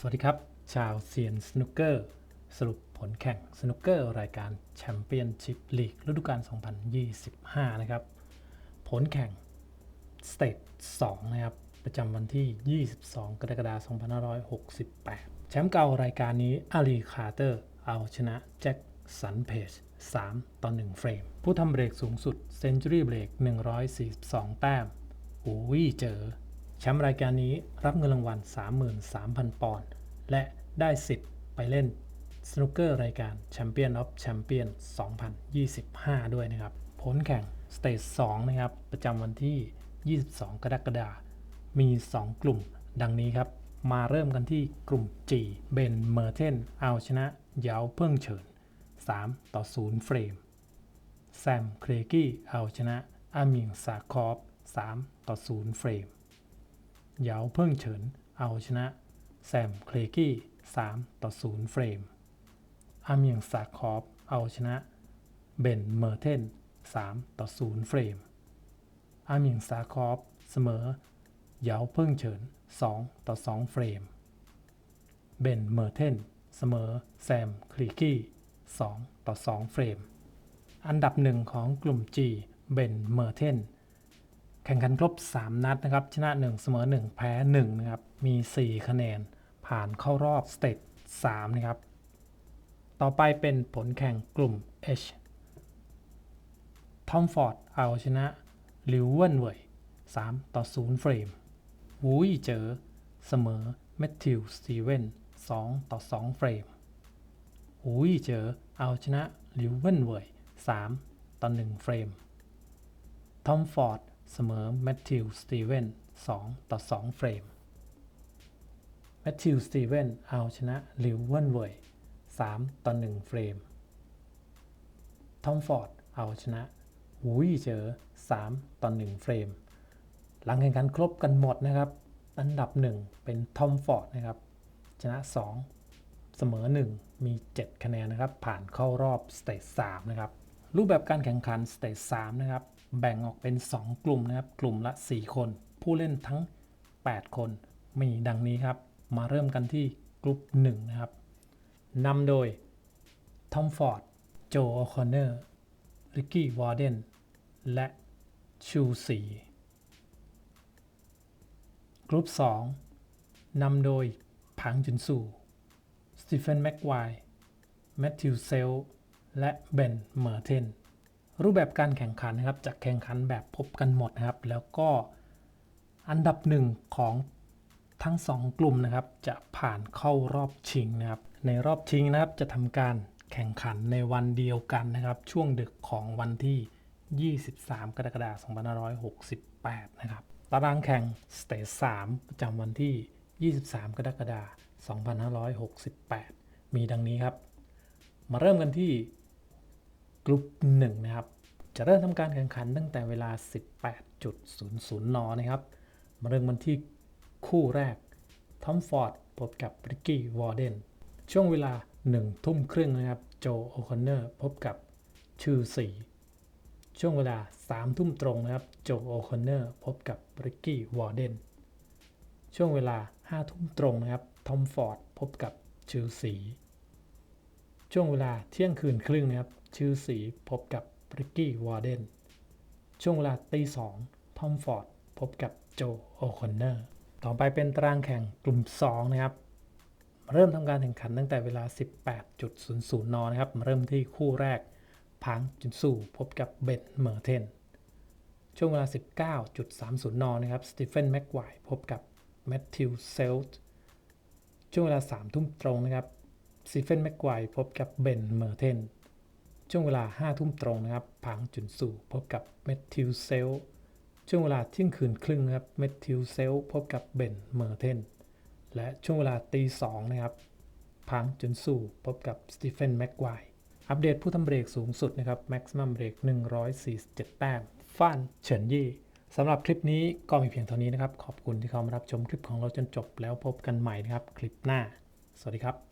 สวัสดีครับ ชาวเซียนสนุกเกอร์ สรุปผลแข่งสนุกเกอร์ รายการแชมเปี้ยนชิพลีกฤดูกาล 2025 นะครับ ผลแข่งสเตท2นะครับ ประจำวันที่ 22 กรกฎาคม 2568 แชมป์เก่ารายการนี้อาลีคาร์เตอร์ เอาชนะแจ็คสันเพจ3 ต่อ 1 เฟรม ผู้ทำเบรกสูงสุดเซนจูรี่เบรก142 แต้มหูวี่เจอ แชมป์รายการนี้รับเงินรางวัล 33,000 ปอนด์และได้สิทธิ์ไปเล่นสนุกเกอร์รายการแชมเปี้ยนออฟแชมเปี้ยน2025 ด้วยนะครับ ผลแข่งสเตจ2นะครับ ประจำวันที่ 22 กรกฎาคมมี 2 กลุ่ม ดังนี้ครับ มาเริ่มกันที่กลุ่ม G เบนเมอร์เทนเอาชนะเยาวเพิ่งเฉิน 3 ต่อ 0 เฟรม แซม เครกี้เอาชนะอามิงซาคอฟ 3 ต่อ 0 เฟรม เหยาเพิ่งเฉิน เอาชนะ แซมเคลกี้ 3 ต่อ 0 เฟรม อามียงซาคอฟเอาชนะ เบนเมอร์เทน 3 ต่อ 0 เฟรม อามียงซาคอฟเสมอ เหยาเพิ่งเฉิน 2 ต่อ 2 เฟรม เบนเมอร์เทน เสมอ แซมคลีกี้ 2 ต่อ 2 เฟรม อันดับหนึ่งของกลุ่ม G เบนเมอร์เทน แข่งขันครบ 3 นัดนะครับ ชนะ 1 เสมอ 1 แพ้ 1 นะครับ มี 4 คะแนน ผ่านเข้ารอบสเตจ3นะครับ ต่อไปเป็นผลแข่งกลุ่ม H ทอมฟอร์ดเอาชนะลิวเวนเว่ย3ต่อ 0 เฟรมวูยเจอเสมอแมทธิวสตีเวน2ต่อ 2 เฟรมวูยเจอเอาชนะลิวเวนเว่ย3ต่อ 1 เฟรมทอมฟอร์ด เสมอแมทธิวสตีเวน2ต่อ 2 เฟรม แมทธิวสตีเวนเอาชนะลิวเวนเวย3ต่อ 1 เฟรม ทอมฟอร์ดเอาชนะหูยเจอ3ต่อ 1 เฟรม หลังแข่งขันครบกันหมดนะครับ อันดับ 1 เป็นทอมฟอร์ดนะครับ ชนะ 2 เสมอ 1 มี 7 คะแนนนะครับ ผ่านเข้ารอบสเตจ3นะครับ รูปแบบการแข่งขันสเตจ3นะครับ แบ่งออกเป็น 2 กลุ่มนะครับ กลุ่มละ 4 คน ผู้เล่นทั้ง 8 คน มีดังนี้ครับ มาเริ่มกันที่กลุ่ม1นะครับนำโดยทอมฟอร์ด โจโอคอนเนอร์ ริกกี้วอร์เดน และชูสีกลุ่ม2นำโดยผังจุนสูสตีเฟนแม็กไวร์แมทธิวเซลและเบนเมอร์เทน รูปแบบการแข่งขันนะครับจะแข่งขันแบบพบกันหมดนะครับ แล้วก็อันดับหนึ่งของทั้ง 2 กลุ่มนะครับ จะผ่านเข้ารอบชิงนะครับ ในรอบชิงนะครับจะทำการแข่งขันในวันเดียวกันนะครับ ช่วงดึกของวันที่ 23 กรกฎาคม 2568 นะครับ ตารางแข่งสเตจ3ประจำวันที่ 23 กรกฎาคม 2568 มีดังนี้ครับ มาเริ่มกันที่ ลุ่ม1นะครับ จะเริ่มทำการแข่งขันตั้งแต่เวลา 18.00 น นะครับ มาเริ่มกันที่คู่แรก ทอมฟอร์ดพบกับริกกี้วอร์เดน ช่วงเวลา 1 ทุ่มครึ่งนะครับ โจโอคอนเนอร์พบกับชื่อสีช่วงเวลา 3 ทุ่มตรงนะครับ โจโอคอนเนอร์พบกับริกกี้วอร์เดน ช่วงเวลา 5 ทุ่มตรงนะครับ ทอมฟอร์ดพบกับชื่อสี ช่วงเวลาเที่ยงคืนครึ่งนะครับชื่อสีพบกับริกกี้วอร์เดนช่วงเวลาตีสองทอมฟอร์ดพบกับโจโอคอนเนอร์ต่อไปเป็นตารางแข่งกลุ่ม 2 นะครับ เริ่มทำการแข่งขันตั้งแต่เวลา 18.00 น นะครับ เริ่มที่คู่แรก พังจุนสู่พบกับเบนเมอร์เทน ช่วงเวลา 19.30 น นะครับ สตีเฟนแม็กไวร์พบกับแมทธิวเซลต์ช่วงเวลา 3 ทุ่มตรงนะครับ สตีเฟนแม็กไกวพบกับเบนเมอร์เทน ช่วงเวลา 5 ทุ่มตรงนะครับพังจุนสู่พบกับแมทธิวเซล ช่วงเวลาเที่ยงคืนครึ่งนะครับ เมทธิวเซลพบกับเบนเมอร์เทน และช่วงเวลาตีสองนะครับพังจุนสู่พบกับสตีเฟนแม็กไกวอัปเดตผู้ทำเบรกสูงสุดนะครับแม็กซิมัมเบรก147 แต้มฟ้านเฉินยี่สำหรับคลิปนี้ก็มีเพียงเท่านี้นะครับ ขอบคุณที่เข้ามารับชมคลิปของเราจนจบแล้วพบกันใหม่นะครับ คลิปหน้า สวัสดีครับ